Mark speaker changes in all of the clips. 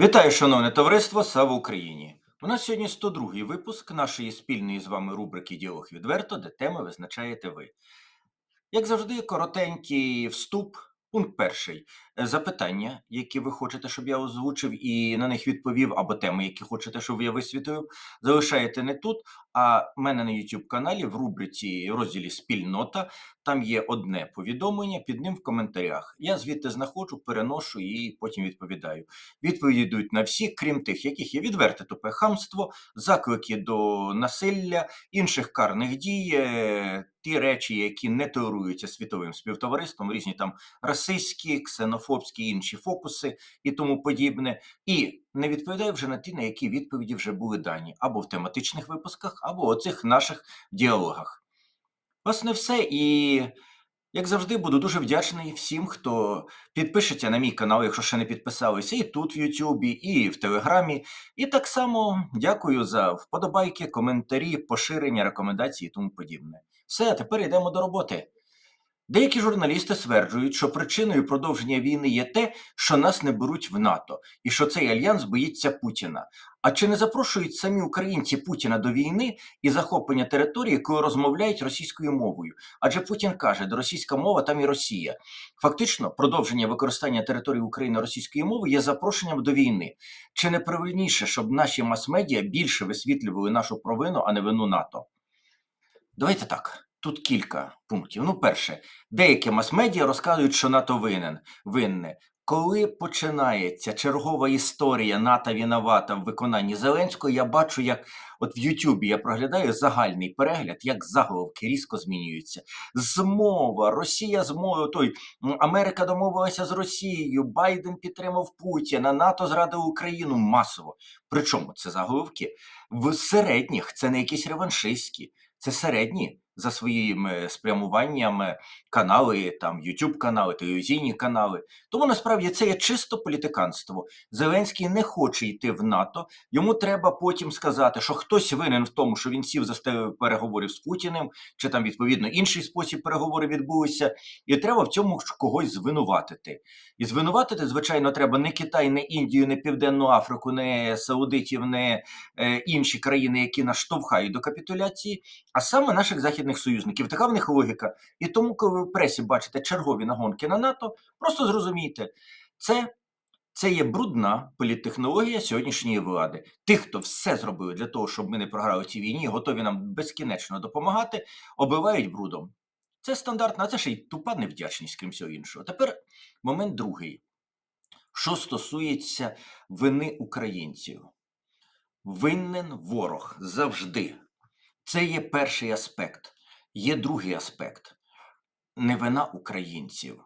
Speaker 1: Вітаю, шановне товариство, слава Україні! У нас сьогодні 102-й випуск нашої спільної з вами рубрики Діалог відверто, де теми визначаєте ви. Як завжди, коротенький вступ. Пункт перший. Запитання, які ви хочете, щоб я озвучив і на них відповів, або теми, які хочете, щоб я висвітлив, залишаєте не тут, а в мене на YouTube каналі в рубриці розділі Спільнота. Там є одне повідомлення, під ним в коментарях. Я звідти знаходжу, переношу і потім відповідаю. Відповіді йдуть на всі, крім тих, яких є відверте тупе хамство, заклики до насилля, інших карних дій, е, ті речі, які не толеруються світовим співтовариством, різні там расистські, ксенофобські інші фокуси і тому подібне. І не відповідаю вже на ті, на які відповіді вже були дані або в тематичних випусках, або оцих наших діалогах. Власне, все. І як завжди, буду дуже вдячний всім, хто підпишеться на мій канал, якщо ще не підписалися, і тут в Ютубі, і в Телеграмі. І так само дякую за вподобайки, коментарі, поширення, рекомендації і тому подібне. Все, тепер йдемо до роботи. Деякі журналісти стверджують, що причиною продовження війни є те, що нас не беруть в НАТО, і що цей альянс боїться Путіна. А чи не запрошують самі українці Путіна до війни і захоплення території, коли розмовляють російською мовою? Адже Путін каже, де російська мова, там і Росія. Фактично, продовження використання території України російської мови є запрошенням до війни. Чи не правильніше, щоб наші мас-медіа більше висвітлювали нашу провину, а не вину НАТО? Давайте так. Тут кілька пунктів. Ну, перше, деякі мас-медіа розказують, що НАТО винен, винне. Коли починається чергова історія НАТО виновата в виконанні Зеленського, я бачу, як от в Ютубі я проглядаю загальний перегляд, як заголовки різко змінюються. Змова, Росія змова, той Америка домовилася з Росією, Байден підтримав Путіна, НАТО зрадив Україну масово. Причому це заголовки в середніх, це не якісь реваншистські, це середні за своїм е, спрямуванням е, канали, там YouTube канали, телевізійні канали. Тому насправді це є чисто політиканство. Зеленський не хоче йти в НАТО. Йому треба потім сказати, що хтось винен в тому, що він сів за переговорів з Путіним, чи там відповідно інший спосіб переговори відбулися, і треба в цьому когось звинуватити. І звинуватити, звичайно, треба не Китай, не Індію, не Південну Африку, не Саудитів, не е, інші країни, які нас штовхають до капітуляції, а саме наших західних союзників. Така в них логіка. І тому, коли ви в пресі бачите чергові нагонки на НАТО, просто зрозумійте, це, це є брудна політтехнологія сьогоднішньої влади. Тих, хто все зробив для того, щоб ми не програли цій війні, готові нам безкінечно допомагати, оббивають брудом. Це стандартна, а це ще й тупа невдячність, крім всього іншого. Тепер момент другий. Що стосується вини українців, винен ворог завжди. Це є перший аспект. Є другий аспект не вина українців,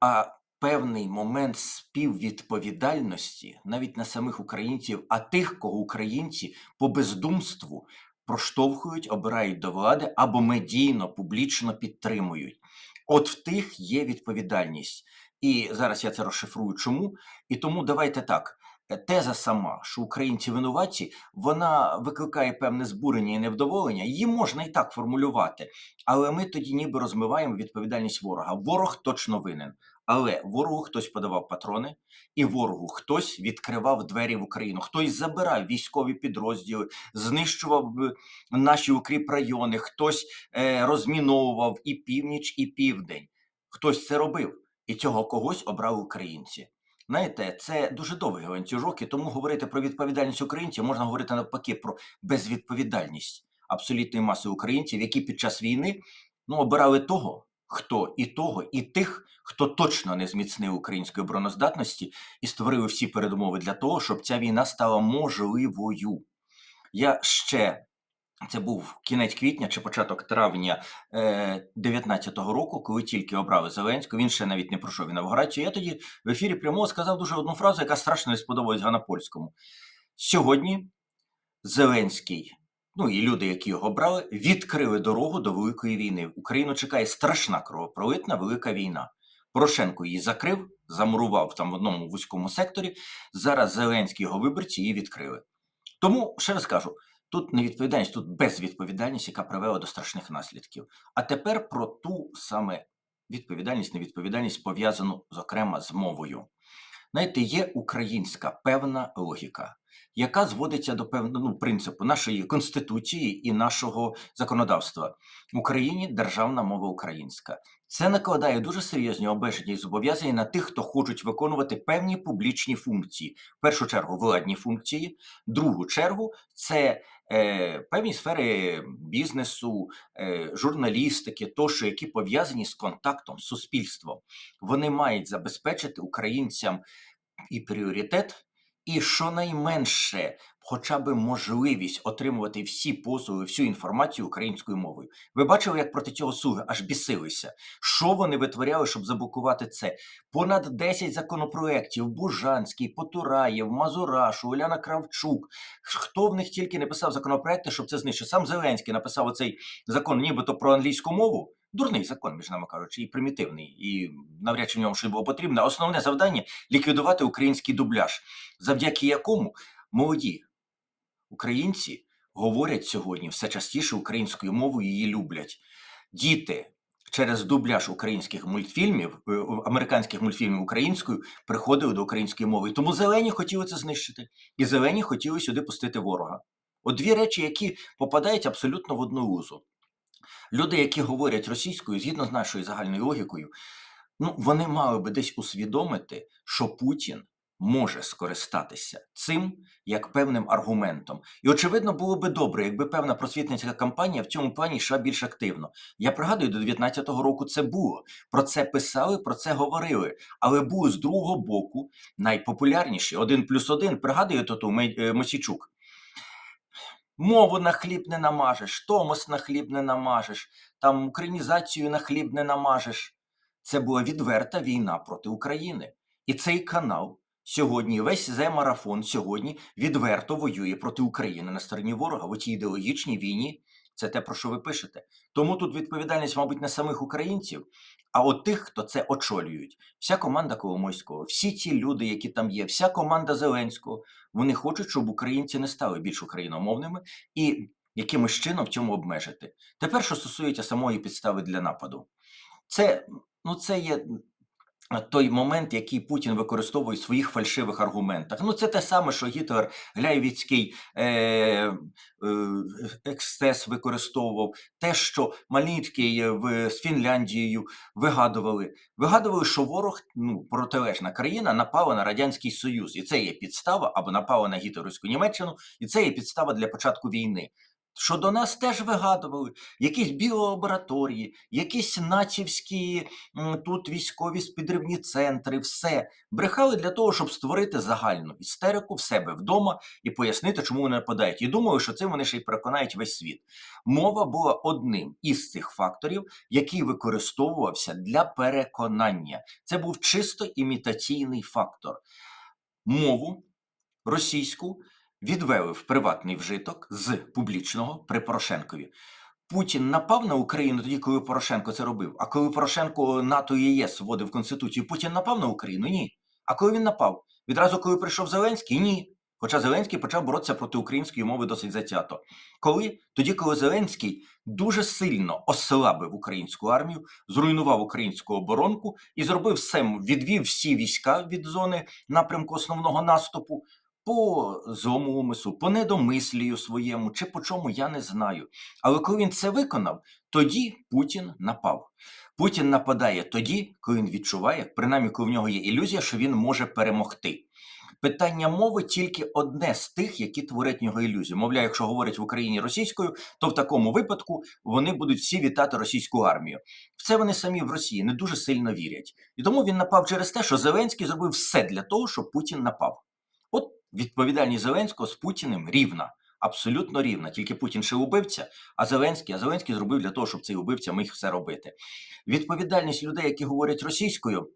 Speaker 1: а певний момент співвідповідальності навіть на самих українців, а тих, кого українці по бездумству проштовхують, обирають до влади або медійно, публічно підтримують. От в тих є відповідальність. І зараз я це розшифрую чому. І тому давайте так. Теза сама, що українці винуваті, вона викликає певне збурення і невдоволення. Її можна і так формулювати, але ми тоді ніби розмиваємо відповідальність ворога. Ворог точно винен. Але ворогу хтось подавав патрони, і ворогу хтось відкривав двері в Україну, хтось забирав військові підрозділи, знищував наші укріп райони, хтось е, розміновував і північ, і південь. Хтось це робив, і цього когось обрали українці. Знаєте, це дуже довгий ланцюжок, і тому говорити про відповідальність українців можна говорити навпаки про безвідповідальність абсолютної маси українців, які під час війни ну, обирали того, хто і того, і тих, хто точно не зміцнив української обороноздатності і створили всі передумови для того, щоб ця війна стала можливою. Я ще це був кінець квітня чи початок травня 2019 року, коли тільки обрали Зеленського. Він ще навіть не пройшов інавгурацію. Я тоді в ефірі прямого сказав дуже одну фразу, яка страшно не сподобалась Ганапольському. Сьогодні Зеленський, ну і люди, які його обрали, відкрили дорогу до великої війни. Україну чекає страшна кровопролитна велика війна. Порошенко її закрив, замурував там в одному вузькому секторі. Зараз Зеленський його виборці її відкрили. Тому ще раз кажу: тут не відповідальність, тут безвідповідальність, яка привела до страшних наслідків. А тепер про ту саме відповідальність, невідповідальність пов'язану, зокрема, з мовою. Знаєте, є українська певна логіка, яка зводиться до певного ну, принципу нашої конституції і нашого законодавства. В Україні державна мова українська. Це накладає дуже серйозні обмеження і зобов'язання на тих, хто хочуть виконувати певні публічні функції. В першу чергу владні функції, в другу чергу це е, певні сфери бізнесу, е, журналістики, тощо, які пов'язані з контактом з суспільством. Вони мають забезпечити українцям і пріоритет, і щонайменше хоча б можливість отримувати всі послуги, всю інформацію українською мовою. Ви бачили, як проти цього слуги аж бісилися? Що вони витворяли, щоб заблокувати це? Понад 10 законопроєктів Бужанський, Потураєв, Мазурашу, Уляна Кравчук. Хто в них тільки не писав законопроекти, щоб це знищити? Сам Зеленський написав оцей закон, нібито про англійську мову. Дурний закон, між нами кажучи, і примітивний, і навряд чи в ньому щось було потрібно. Основне завдання ліквідувати український дубляж, завдяки якому молоді українці говорять сьогодні все частіше українською мовою, її люблять. Діти через дубляж українських мультфільмів, е, американських мультфільмів українською приходили до української мови. Тому зелені хотіли це знищити, і зелені хотіли сюди пустити ворога. От дві речі, які попадають абсолютно в одну лузу. Люди, які говорять російською, згідно з нашою загальною логікою, ну вони мали би десь усвідомити, що Путін може скористатися цим як певним аргументом. І очевидно, було би добре, якби певна просвітницька кампанія в цьому плані йшла більш активно. Я пригадую, до 19-го року це було. Про це писали, про це говорили. Але були з другого боку найпопулярніші один плюс один. Пригадує тоту Мосічук. Мову на хліб не намажеш, Томос на хліб не намажеш, там українізацію на хліб не намажеш. Це була відверта війна проти України. І цей канал сьогодні, весь зе-марафон сьогодні відверто воює проти України на стороні ворога в цій ідеологічній війні. Це те, про що ви пишете. Тому тут відповідальність, мабуть, не самих українців, а от тих, хто це очолюють. Вся команда Коломойського, всі ті люди, які там є, вся команда Зеленського, вони хочуть, щоб українці не стали більш україномовними і якимось чином в цьому обмежити. Тепер, що стосується самої підстави для нападу, це, ну, це є той момент, який Путін використовує в своїх фальшивих аргументах. Ну, це те саме, що Гітлер Гляєвіцький е, е, ексцес використовував, те, що Маліцький в, з Фінляндією вигадували. Вигадували, що ворог, ну, протилежна країна, напала на Радянський Союз. І це є підстава або напала на гітлерівську Німеччину, і це є підстава для початку війни що до нас теж вигадували якісь біолабораторії, якісь націвські тут військові спідривні центри, все брехали для того, щоб створити загальну істерику в себе вдома і пояснити, чому вони нападають. І думаю, що цим вони ще й переконають весь світ. Мова була одним із цих факторів, який використовувався для переконання. Це був чисто імітаційний фактор. Мову російську відвели в приватний вжиток з публічного при Порошенкові. Путін напав на Україну тоді, коли Порошенко це робив. А коли Порошенко НАТО і ЄС вводив Конституцію, Путін напав на Україну? Ні. А коли він напав? Відразу, коли прийшов Зеленський? Ні. Хоча Зеленський почав боротися проти української мови досить затято. Коли? Тоді, коли Зеленський дуже сильно ослабив українську армію, зруйнував українську оборонку і зробив все, відвів всі війська від зони напрямку основного наступу, по зомумису, по недомислію своєму чи по чому я не знаю. Але коли він це виконав, тоді Путін напав. Путін нападає тоді, коли він відчуває, принаймні, коли в нього є ілюзія, що він може перемогти. Питання мови тільки одне з тих, які творять нього ілюзію. Мовляв, якщо говорять в Україні російською, то в такому випадку вони будуть всі вітати російську армію. В це вони самі в Росії не дуже сильно вірять. І тому він напав через те, що Зеленський зробив все для того, щоб Путін напав. Відповідальність Зеленського з Путіним рівна, абсолютно рівна. Тільки Путін ще убивця, а Зеленський, а Зеленський зробив для того, щоб цей убивця міг все робити. Відповідальність людей, які говорять російською,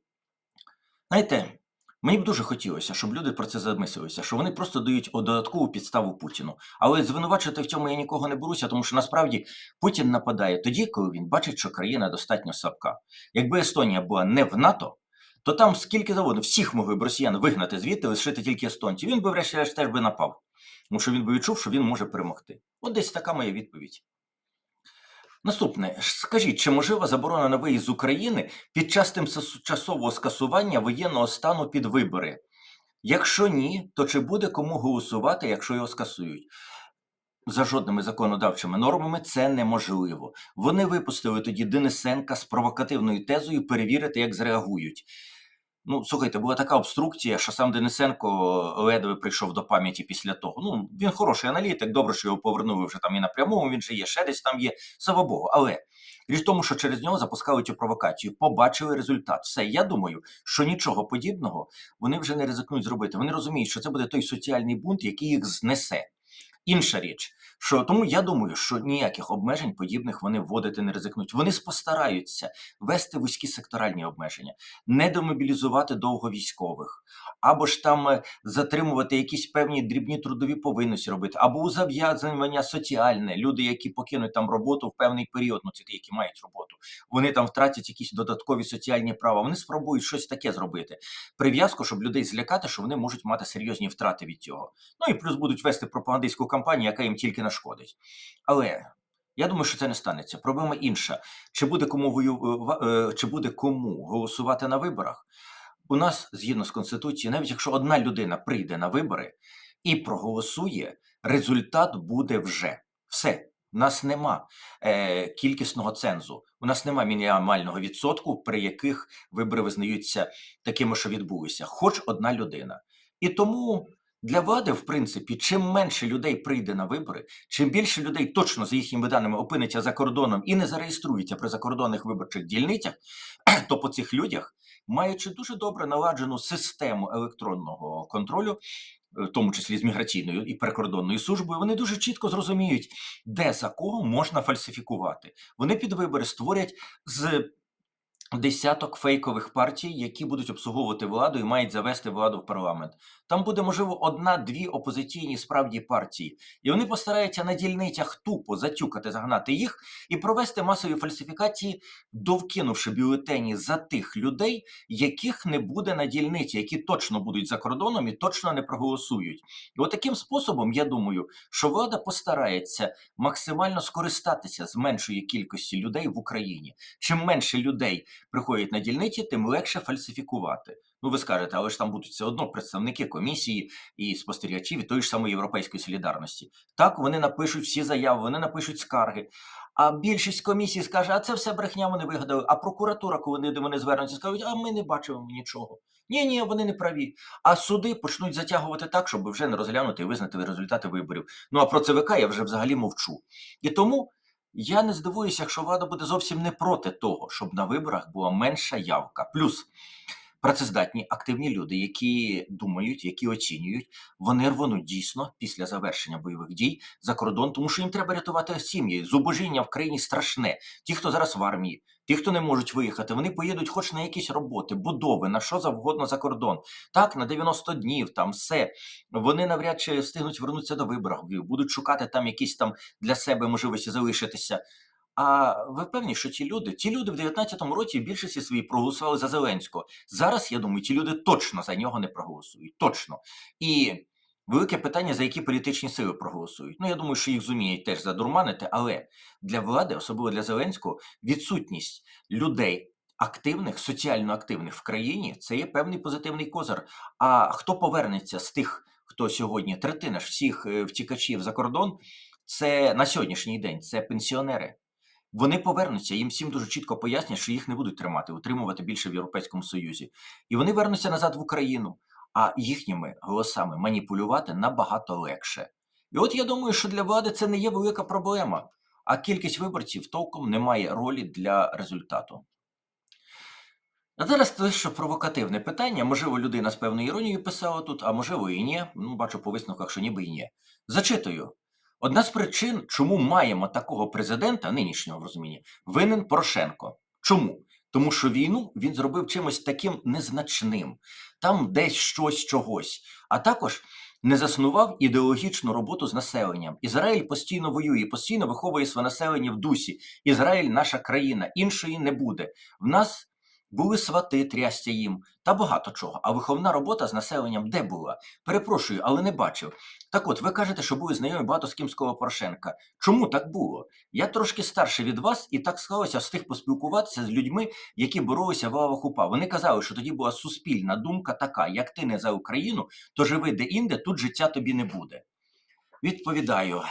Speaker 1: знаєте. Мені б дуже хотілося, щоб люди про це замислилися, що вони просто дають додаткову підставу Путіну. Але звинувачувати в цьому я нікого не беруся, тому що насправді Путін нападає тоді, коли він бачить, що країна достатньо слабка. Якби Естонія була не в НАТО, то там скільки заводів, всіх могли б росіян вигнати звідти, лишити тільки естонців. Він би, врешті-решт, теж би напав. Тому що він би відчув, що він може перемогти. От десь така моя відповідь. Наступне, скажіть, чи можлива заборона на виїзд з України під час тимчасового скасування воєнного стану під вибори? Якщо ні, то чи буде кому голосувати, якщо його скасують? За жодними законодавчими нормами це неможливо. Вони випустили тоді Денисенка з провокативною тезою перевірити, як зреагують. Ну, слухайте, була така обструкція, що сам Денисенко ледве прийшов до пам'яті після того. Ну, він хороший аналітик, добре, що його повернули вже там і на прямому, він же є, ще десь там є, слава Богу. Але річ в тому, що через нього запускали цю провокацію, побачили результат. Все, я думаю, що нічого подібного вони вже не ризикнуть зробити. Вони розуміють, що це буде той соціальний бунт, який їх знесе. Інша річ, що тому я думаю, що ніяких обмежень подібних вони вводити не ризикнуть. Вони постараються вести вузькі секторальні обмеження, не демобілізувати довго військових, або ж там е, затримувати якісь певні дрібні трудові повинності робити, або узав'язування соціальне. Люди, які покинуть там роботу в певний період, ну це ті, які мають роботу, вони там втратять якісь додаткові соціальні права. Вони спробують щось таке зробити. Прив'язку, щоб людей злякати, що вони можуть мати серйозні втрати від цього. Ну і плюс будуть вести пропагандистську кампанію, яка їм тільки нашкодить. Але я думаю, що це не станеться. Проблема інша: чи буде кому вою... е, чи буде кому голосувати на виборах? У нас, згідно з конституцією, навіть якщо одна людина прийде на вибори і проголосує, результат буде вже все. У нас нема е, кількісного цензу, у нас нема мінімального відсотку, при яких вибори визнаються такими, що відбулися, хоч одна людина. І тому для влади, в принципі, чим менше людей прийде на вибори, чим більше людей точно за їхніми даними опиниться за кордоном і не зареєструється при закордонних виборчих дільницях, то по цих людях, маючи дуже добре наладжену систему електронного контролю, в тому числі з міграційною і прикордонною службою, вони дуже чітко зрозуміють, де за кого можна фальсифікувати. Вони під вибори створять з десяток фейкових партій, які будуть обслуговувати владу і мають завести владу в парламент. Там буде, можливо, одна-дві опозиційні справді партії, і вони постараються на дільницях тупо затюкати, загнати їх і провести масові фальсифікації, довкинувши бюлетені за тих людей, яких не буде на дільниці, які точно будуть за кордоном і точно не проголосують. І от таким способом, я думаю, що влада постарається максимально скористатися з меншої кількості людей в Україні. Чим менше людей приходять на дільниці, тим легше фальсифікувати. Ну, ви скажете, але ж там будуть все одно представники комісії і спостерігачів і тої ж самої європейської солідарності. Так, вони напишуть всі заяви, вони напишуть скарги. А більшість комісій скаже, а це все брехня вони вигадали. А прокуратура, коли вони звернуться, скажуть, а ми не бачимо нічого. Ні, ні, вони не праві. А суди почнуть затягувати так, щоб вже не розглянути і визнати результати виборів. Ну а про ЦВК я вже взагалі мовчу. І тому. Я не здивуюся, якщо влада буде зовсім не проти того, щоб на виборах була менша явка. Плюс працездатні, активні люди, які думають, які оцінюють, вони рвонуть дійсно після завершення бойових дій за кордон, тому що їм треба рятувати сім'ї. Зубожіння в країні страшне. Ті, хто зараз в армії, ті, хто не можуть виїхати, вони поїдуть хоч на якісь роботи, будови, на що завгодно за кордон. Так, на 90 днів там все. Вони навряд чи встигнуть вернутися до виборів, будуть шукати там якісь там для себе можливості залишитися. А ви певні, що ті люди, ті люди в 19-му році більшості свої проголосували за Зеленського. Зараз я думаю, ті люди точно за нього не проголосують. Точно. І велике питання, за які політичні сили проголосують. Ну я думаю, що їх зуміють теж задурманити, але для влади, особливо для Зеленського, відсутність людей. Активних, соціально активних в країні це є певний позитивний козир. А хто повернеться з тих, хто сьогодні третина ж всіх е, втікачів за кордон, це на сьогоднішній день це пенсіонери. Вони повернуться, їм всім дуже чітко пояснять, що їх не будуть тримати, утримувати більше в Європейському Союзі. І вони вернуться назад в Україну, а їхніми голосами маніпулювати набагато легше. І от я думаю, що для влади це не є велика проблема, а кількість виборців толком не має ролі для результату. А зараз те, що провокативне питання, можливо, людина з певною іронією писала тут, а можливо і ні. Ну, бачу по висновках, що ніби і ні. Зачитую. Одна з причин, чому маємо такого президента, нинішнього в розумінні, винен Порошенко. Чому? Тому що війну він зробив чимось таким незначним, там десь щось чогось, а також не заснував ідеологічну роботу з населенням. Ізраїль постійно воює, постійно виховує своє населення в дусі. Ізраїль наша країна, іншої не буде. В нас були свати, трястя їм та багато чого. А виховна робота з населенням де була? Перепрошую, але не бачив. Так от, ви кажете, що були знайомі багато з ким з кого Порошенка. Чому так було? Я трошки старший від вас, і так склалося, встиг поспілкуватися з людьми, які боролися в лавах УПА. Вони казали, що тоді була суспільна думка така: як ти не за Україну, то живи де-інде, тут життя тобі не буде. Відповідаю.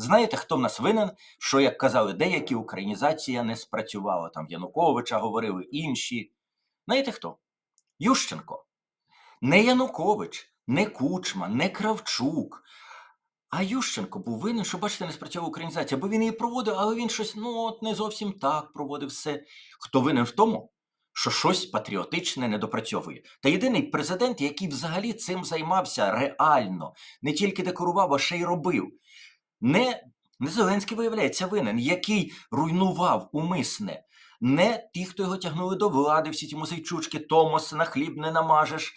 Speaker 1: Знаєте, хто в нас винен? Що, як казали, деякі українізація не спрацювала. Там Януковича говорили інші. Знаєте хто? Ющенко. Не Янукович, не Кучма, не Кравчук. А Ющенко був винен, що, бачите, не спрацьовувала українізація, бо він її проводив, але він щось ну, от не зовсім так проводив все. Хто винен в тому, що щось патріотичне не допрацьовує? Та єдиний президент, який взагалі цим займався реально, не тільки декорував, а ще й робив. Не, не Зеленський, виявляється, винен, який руйнував умисне. Не ті, хто його тягнули до влади, всі ті музейчучки, Томос на хліб не намажеш.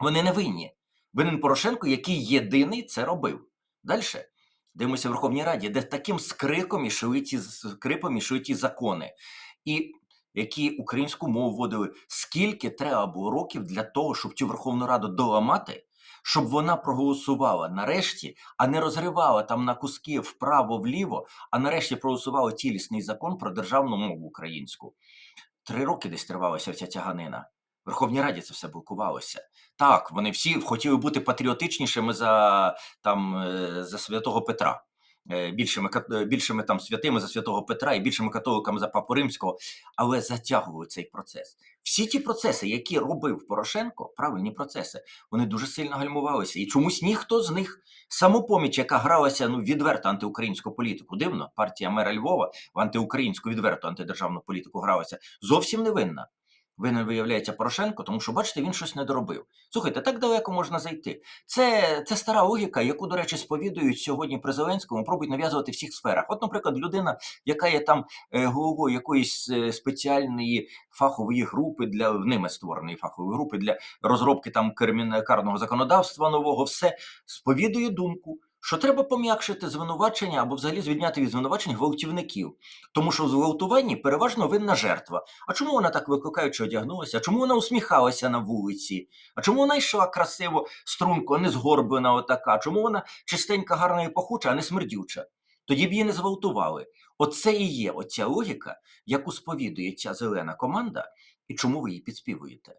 Speaker 1: Вони не винні. Винен Порошенко, який єдиний це робив. Далі. Дивимося в Верховній Раді, де таким скриком ішли ті, скрипом ішли ті закони, і які українську мову вводили. Скільки треба було років для того, щоб цю Верховну Раду доламати, щоб вона проголосувала нарешті, а не розривала там на куски вправо-вліво, а нарешті проголосувала цілісний закон про державну мову українську. Три роки десь тривалася ця тяганина. В Верховній Раді це все блокувалося. Так, вони всі хотіли бути патріотичнішими за, там, е, за святого Петра. Е, Більшими, е, більшими там святими за святого Петра і більшими католиками за Папу Римського, але затягували цей процес. Всі ті процеси, які робив Порошенко, правильні процеси, вони дуже сильно гальмувалися. І чомусь ніхто з них самопоміч, яка гралася ну відверто антиукраїнську політику. Дивно, партія мера Львова в антиукраїнську відверто антидержавну політику гралася. Зовсім не винна. Винен виявляється Порошенко, тому що, бачите, він щось не доробив. Слухайте, так далеко можна зайти. Це, це стара логіка, яку, до речі, сповідують сьогодні при Зеленському, пробують нав'язувати в всих сферах. От, наприклад, людина, яка є там е, головою якоїсь е, спеціальної фахової групи для ними створеної фахової групи для розробки там карного законодавства нового, все сповідує думку. Що треба пом'якшити звинувачення або взагалі звільняти від звинувачень гвалтівників, тому що в зґвалтуванні переважно винна жертва. А чому вона так викликаючи одягнулася? А чому вона усміхалася на вулиці? А чому вона йшла красиво, струнко, не згорблена отака? Чому вона чистенька, гарна і пахуча, а не смердюча? Тоді б її не зґвалтували. Оце і є оця логіка, яку сповідує ця зелена команда, і чому ви її підспівуєте?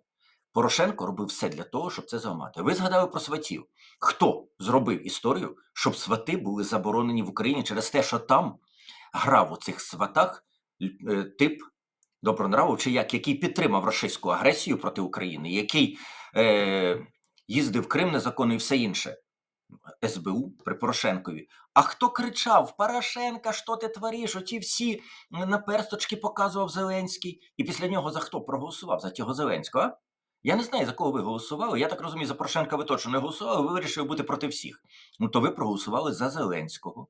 Speaker 1: Порошенко робив все для того, щоб це зламати. Ви згадали про сватів. Хто зробив історію, щоб свати були заборонені в Україні через те, що там грав у цих сватах е, тип добронравов, чи як, який підтримав російську агресію проти України, який е, їздив в Крим незаконно і все інше. СБУ при Порошенкові. А хто кричав: Порошенка, що ти твориш? Оті всі наперсточки показував Зеленський. І після нього за хто проголосував? За цього Зеленського? А? Я не знаю, за кого ви голосували. Я так розумію, за Порошенка ви точно не голосували, ви вирішили бути проти всіх. Ну то ви проголосували за Зеленського.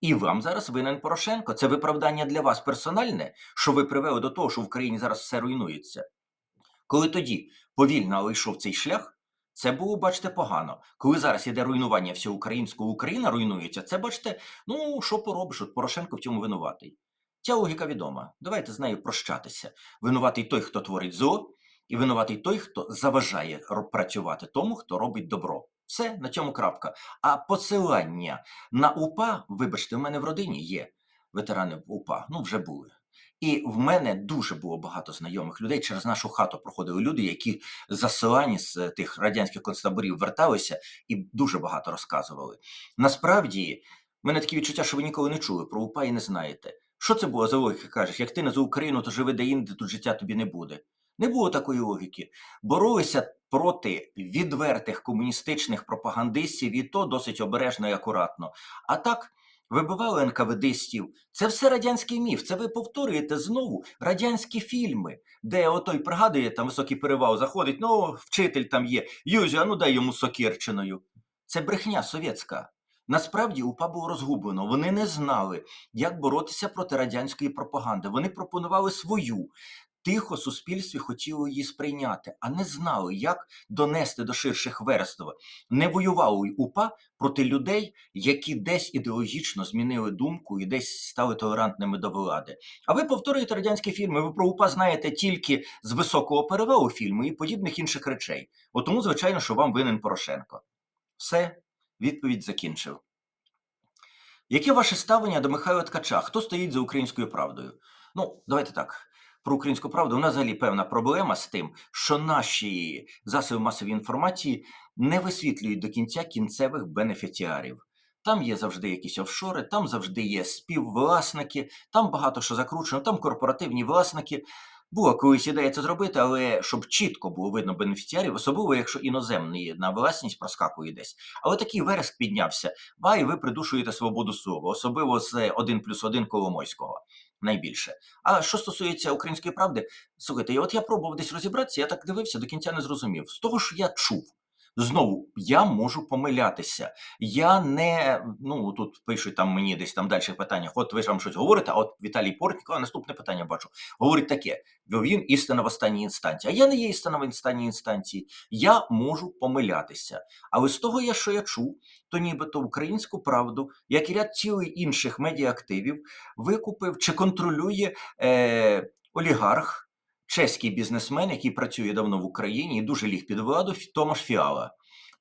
Speaker 1: І вам зараз винен Порошенко. Це виправдання для вас персональне, що ви привели до того, що в Україні зараз все руйнується. Коли тоді повільно але йшов цей шлях, це було, бачите, погано. Коли зараз іде руйнування всього українського, Україна руйнується, це бачите, ну що поробиш, от Порошенко в цьому винуватий. Ця логіка відома. Давайте з нею прощатися. Винуватий той, хто творить зло, і винуватий той, хто заважає працювати тому, хто робить добро. Все, на цьому крапка. А посилання на УПА, вибачте, в мене в родині є ветерани УПА, ну вже були. І в мене дуже було багато знайомих людей. Через нашу хату проходили люди, які засилані з е, тих радянських концтаборів верталися і дуже багато розказували. Насправді, в мене такі відчуття, що ви ніколи не чули про УПА і не знаєте. Що це було за логіка? Кажеш, як ти не за Україну, то живи де-інде, тут життя тобі не буде. Не було такої логіки. Боролися проти відвертих комуністичних пропагандистів, і то досить обережно і акуратно. А так. Вибивали НКВДистів. Це все радянський міф. Це ви повторюєте знову радянські фільми, де отой пригадує, там високий перевал заходить, ну, вчитель там є. Юзю, а ну дай йому сокирчиною. Це брехня совєтська. Насправді УПА було розгублено. Вони не знали, як боротися проти радянської пропаганди. Вони пропонували свою тихо суспільстві хотіло її сприйняти, а не знали, як донести до ширших верств. Не воювали УПА проти людей, які десь ідеологічно змінили думку і десь стали толерантними до влади. А ви повторюєте радянські фільми. Ви про УПА знаєте тільки з високого перевалу фільму і подібних інших речей. От тому, звичайно, що вам винен Порошенко. Все, відповідь закінчив. Яке ваше ставлення до Михайла Ткача? Хто стоїть за українською правдою? Ну, давайте так. Про українську правду нас взагалі певна проблема з тим, що наші засоби масової інформації не висвітлюють до кінця кінцевих бенефіціарів. Там є завжди якісь офшори, там завжди є співвласники, там багато що закручено, там корпоративні власники. Була колись ідея це зробити, але щоб чітко було видно бенефіціарів, особливо якщо іноземний на власність проскакує десь. Але такий вереск піднявся. Ба, і ви придушуєте свободу слова, особливо з 1 плюс 1 Коломойського. Найбільше. А що стосується української правди, слухайте, от я пробував десь розібратися, я так дивився, до кінця не зрозумів. З того, що я чув, знову я можу помилятися. Я не ну тут пишуть там мені десь там далі питання. От ви ж вам щось говорите, а от Віталій Портніков, а наступне питання бачу. Говорить таке: він істина в останній інстанції. А я не є істина в останній інстанції. Я можу помилятися. Але з того, я, що я чув, то нібито українську правду, як і ряд цілий інших медіаактивів, викупив чи контролює е, олігарх чеський бізнесмен, який працює давно в Україні і дуже ліг під владу Томаш Фіала.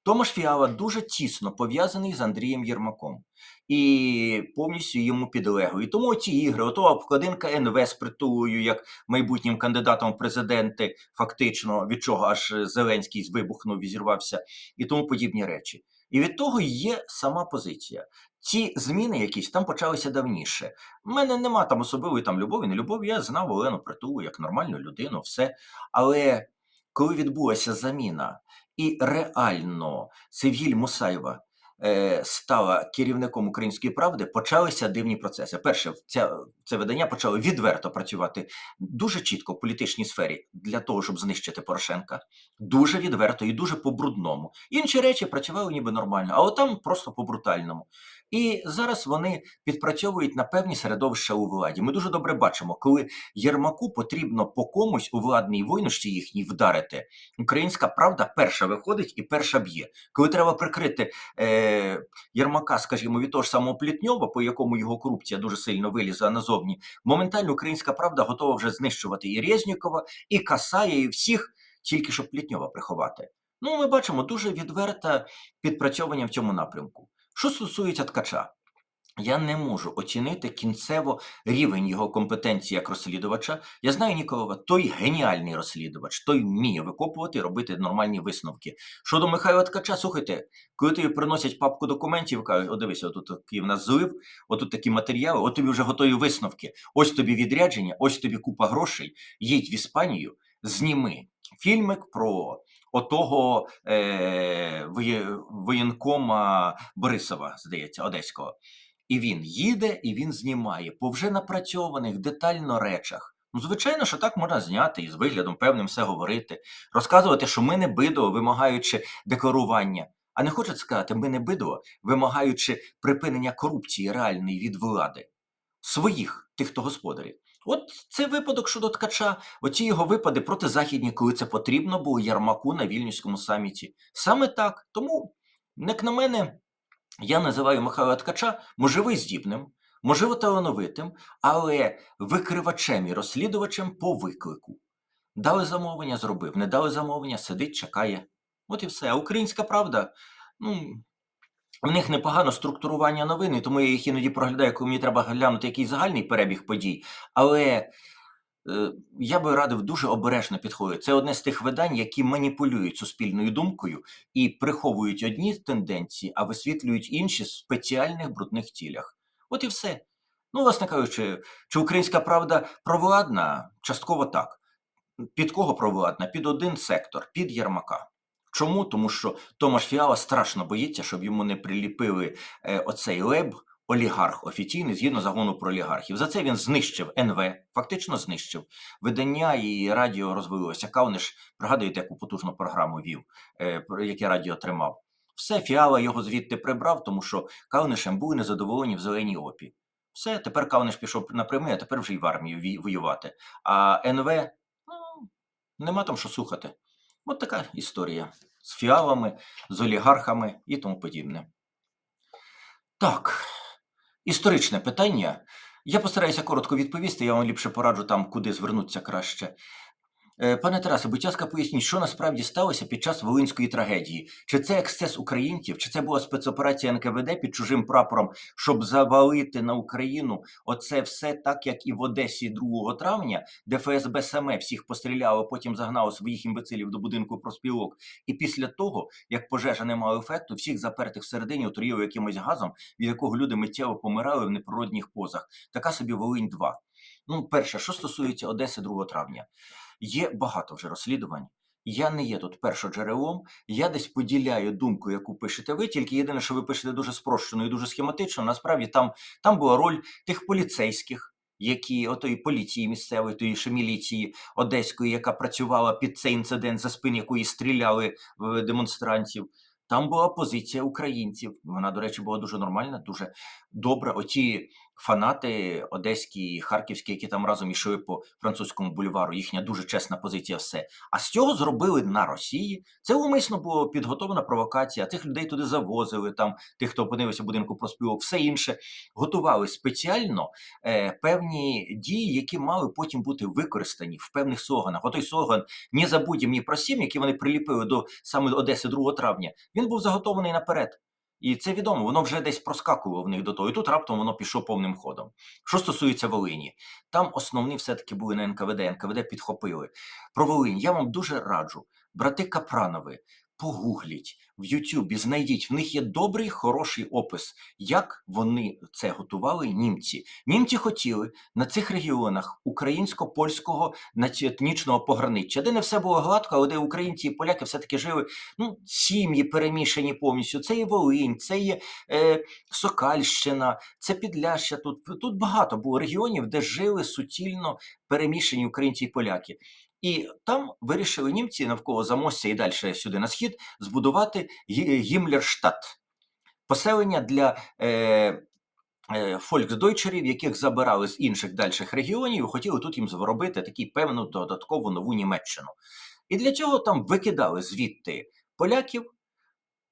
Speaker 1: Томаш Фіала дуже тісно пов'язаний з Андрієм Єрмаком і повністю йому підлеглий. Тому ці ігри, ото обкладинка НВ з притулою, як майбутнім кандидатом в президенти, фактично від чого аж Зеленський вибухнув і зірвався, і тому подібні речі. І від того є сама позиція. Ці зміни якісь там почалися давніше. У мене нема там особливої там любові, не любові. Я знав Олену Притулу як нормальну людину, все. Але коли відбулася заміна, і реально Севгіль Мусаєва е, стала керівником української правди, почалися дивні процеси. Перше, ця, це видання почало відверто працювати дуже чітко в політичній сфері для того, щоб знищити Порошенка, дуже відверто і дуже по-брудному. Інші речі працювали ніби нормально, а от там просто по-брутальному. І зараз вони підпрацьовують на певні середовища у владі. Ми дуже добре бачимо, коли Єрмаку потрібно по комусь у владній войнощі їхній вдарити. Українська правда перша виходить і перша б'є. Коли треба прикрити е, Єрмака, скажімо, від того ж самого Плітньова, по якому його корупція дуже сильно вилізла назовні, моментально українська правда готова вже знищувати і Резнікова, і Касая, і всіх, тільки щоб Плітньова приховати. Ну, ми бачимо дуже відверте підпрацьовування в цьому напрямку. Що стосується ткача, я не можу оцінити кінцево рівень його компетенції як розслідувача. Я знаю Ніколова, той геніальний розслідувач, той вміє викопувати і робити нормальні висновки. Щодо Михайла Ткача, слухайте, коли тобі приносять папку документів, кажуть, о, дивися, отут такий в нас злив, отут такі матеріали, от тобі вже готові висновки. Ось тобі відрядження, ось тобі купа грошей. Їдь в Іспанію, зніми фільмик про отого е, воєнкома Борисова, здається, Одеського. І він їде, і він знімає по вже напрацьованих детально речах. Ну, звичайно, що так можна зняти і з виглядом певним все говорити, розказувати, що ми не бидо, вимагаючи декларування. А не хочуть сказати, ми не бидо, вимагаючи припинення корупції реальної від влади, своїх тих, хто господарі. От це випадок щодо ткача. Оці його випади протизахідні, коли це потрібно було Ярмаку на вільнюському саміті. Саме так. Тому, як на мене, я називаю Михайла Ткача можливо здібним, можливо, талановитим, але викривачем і розслідувачем по виклику. Дали замовлення, зробив, не дали замовлення, сидить, чекає. От і все. А українська правда, ну. В них непогано структурування новин, і тому я їх іноді проглядаю, коли мені треба глянути якийсь загальний перебіг подій. Але е, я би радив дуже обережно підходити. Це одне з тих видань, які маніпулюють суспільною думкою і приховують одні тенденції, а висвітлюють інші в спеціальних брудних цілях. От і все. Ну, власне кажучи, чи українська правда провладна? Частково так. Під кого провладна? Під один сектор, під Єрмака. Чому? Тому що Томаш Фіала страшно боїться, щоб йому не приліпили е, оцей леб, олігарх офіційний згідно загону про олігархів. За це він знищив НВ, фактично знищив видання і радіо розвилося. Кауниш, пригадуєте, яку потужну програму вів, е, яке радіо тримав. Все, Фіала його звідти прибрав, тому що Каунишем були незадоволені в зеленій опі. Все, тепер Кауниш пішов на прямий, а тепер вже й в армію воювати. А НВ Нема там що слухати. От така історія з фіалами, з олігархами і тому подібне. Так, історичне питання. Я постараюся коротко відповісти, я вам ліпше пораджу там, куди звернутися краще. Е, Пане Тарасе, будь ласка, поясніть, що насправді сталося під час Волинської трагедії? Чи це ексцес українців, чи це була спецоперація НКВД під чужим прапором, щоб завалити на Україну оце все так, як і в Одесі 2 травня, де ФСБ саме всіх постріляло, потім загнало своїх імбецилів до будинку проспілок. І після того, як пожежа не мала ефекту, всіх запертих всередині отруїли якимось газом, від якого люди миттєво помирали в неприродних позах. Така собі Волинь 2. Ну, перше, що стосується Одеси 2 травня. Є багато вже розслідувань. Я не є тут першоджерелом, я десь поділяю думку, яку пишете ви, тільки єдине, що ви пишете дуже спрощено і дуже схематично. Насправді там, там була роль тих поліцейських, які отої поліції місцевої, тої ще міліції одеської, яка працювала під цей інцидент, за спин якої стріляли в демонстрантів. Там була позиція українців. Вона, до речі, була дуже нормальна, дуже добра. Оті фанати одеські, і харківські, які там разом ішли по французькому бульвару, їхня дуже чесна позиція, все. А з цього зробили на Росії. Це умисно було підготовлена провокація. Цих людей туди завозили, там тих, хто опинився в будинку проспілок, все інше готували спеціально е, певні дії, які мали потім бути використані в певних слоганах. Отой слоган «Не забудем ні про сім», який вони приліпили до саме Одеси 2 травня. Він був заготований наперед. І це відомо, воно вже десь проскакувало в них до того. І тут раптом воно пішло повним ходом. Що стосується Волині, там основні все-таки були на НКВД, НКВД підхопили. Про Волинь я вам дуже раджу. Брати Капранови, погугліть в Ютубі, знайдіть, в них є добрий, хороший опис, як вони це готували німці. Німці хотіли на цих регіонах українсько-польського етнічного пограниччя, де не все було гладко, але де українці і поляки все-таки жили ну, сім'ї перемішані повністю. Це є Волинь, це є е, Сокальщина, це Підляща. Тут, тут багато було регіонів, де жили суцільно перемішані українці і поляки. І там вирішили німці навколо замостя і далі сюди на схід збудувати Гі- Гіммлерштадт. Поселення для е, е, фольксдойчерів, яких забирали з інших дальших регіонів, і хотіли тут їм зробити таку певну додаткову нову Німеччину. І для цього там викидали звідти поляків,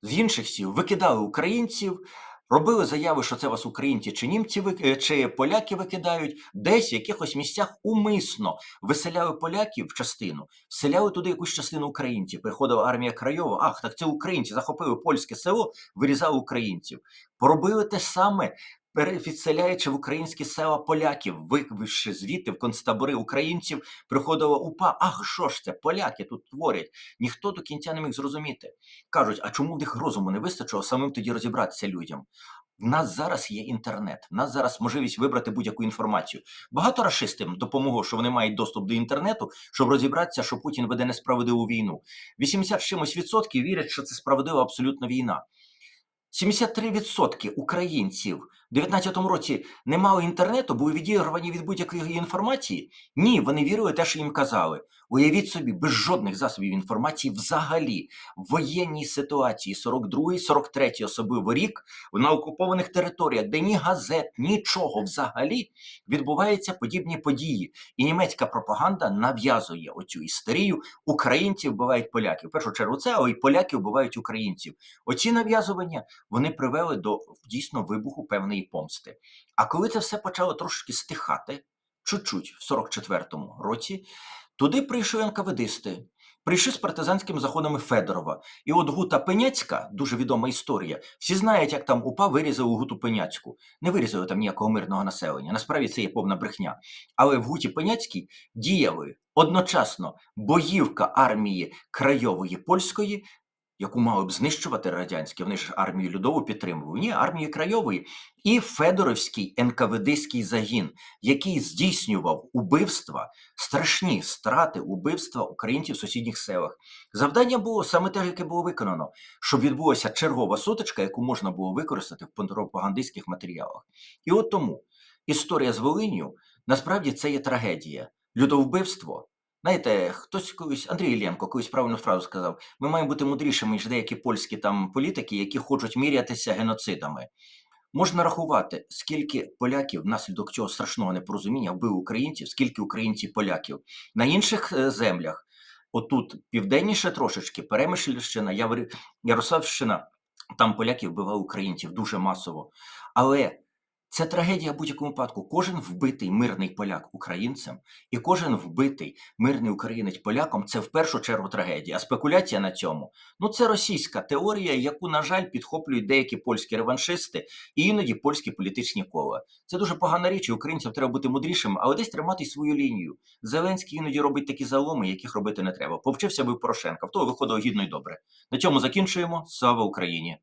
Speaker 1: з інших сіл викидали українців, робили заяви, що це вас українці чи німці е, чи поляки викидають. Десь в якихось місцях умисно виселяли поляків в частину, вселяли туди якусь частину українців. Приходила армія Крайова. Ах, так це українці захопили польське село, вирізали українців. Поробили те саме. Перевідселяючи в українські села поляків, вивівши звідти в концтабори українців, приходила упа. Ах, що ж це? Поляки тут творять. Ніхто до кінця не міг зрозуміти. Кажуть, а чому в них розуму не вистачило самим тоді розібратися людям? В нас зараз є інтернет, в нас зараз можливість вибрати будь-яку інформацію. Багато рашистам допомогло, що вони мають доступ до інтернету, щоб розібратися, що Путін веде несправедливу війну. 80 чимось відсотків вірять, що це справедлива абсолютно війна. 73% українців в 19-му році не мали інтернету, були відірвані від будь-якої інформації. Ні, вони вірили те, що їм казали. Уявіть собі, без жодних засобів інформації взагалі в воєнній ситуації 42-й, 43-й особливо рік на окупованих територіях, де ні газет, нічого взагалі відбуваються подібні події. І німецька пропаганда нав'язує оцю історію. Українці вбивають поляків. В першу чергу це, але й поляки вбивають українців. Оці нав'язування вони привели до дійсно вибуху певної помсти. А коли це все почало трошки стихати, чуть-чуть в 44-му році, туди прийшли НКВДисти. Прийшли з партизанськими заходами Федорова. І от Гута Пеняцька, дуже відома історія. Всі знають, як там УПА вирізали Гуту Пеняцьку. Не вирізали там ніякого мирного населення. Насправді це є повна брехня. Але в Гуті Пеняцькій діяли одночасно боївка армії Крайової польської, яку мали б знищувати радянські, вони ж армію Людову підтримували, ні, армії Крайової, і Федоровський НКВДський загін, який здійснював убивства, страшні страти, убивства українців в сусідніх селах. Завдання було саме те, яке було виконано, щоб відбулася чергова сутичка, яку можна було використати в пропагандистських матеріалах. І от тому історія з Волиню насправді це є трагедія. Людовбивство. Знаєте, хтось колись, Андрій Іллєнко колись правильну фразу сказав: ми маємо бути мудрішими, ніж деякі польські там політики, які хочуть мірятися геноцидами. Можна рахувати, скільки поляків внаслідок цього страшного непорозуміння вбили українців, скільки українців поляків. На інших е, землях Отут південніше трошечки, Перемишльщина, Яври- Ярославщина, там поляки вбивали українців дуже масово. Але це трагедія в будь-якому випадку. Кожен вбитий мирний поляк українцем і кожен вбитий мирний українець поляком це в першу чергу трагедія. А спекуляція на цьому ну це російська теорія, яку, на жаль, підхоплюють деякі польські реваншисти і іноді польські політичні кола. Це дуже погана річ, і українцям треба бути мудрішим, але десь тримати свою лінію. Зеленський іноді робить такі заломи, яких робити не треба. Повчився би Порошенка, в того виходило гідно і добре. На цьому закінчуємо. Слава Україні!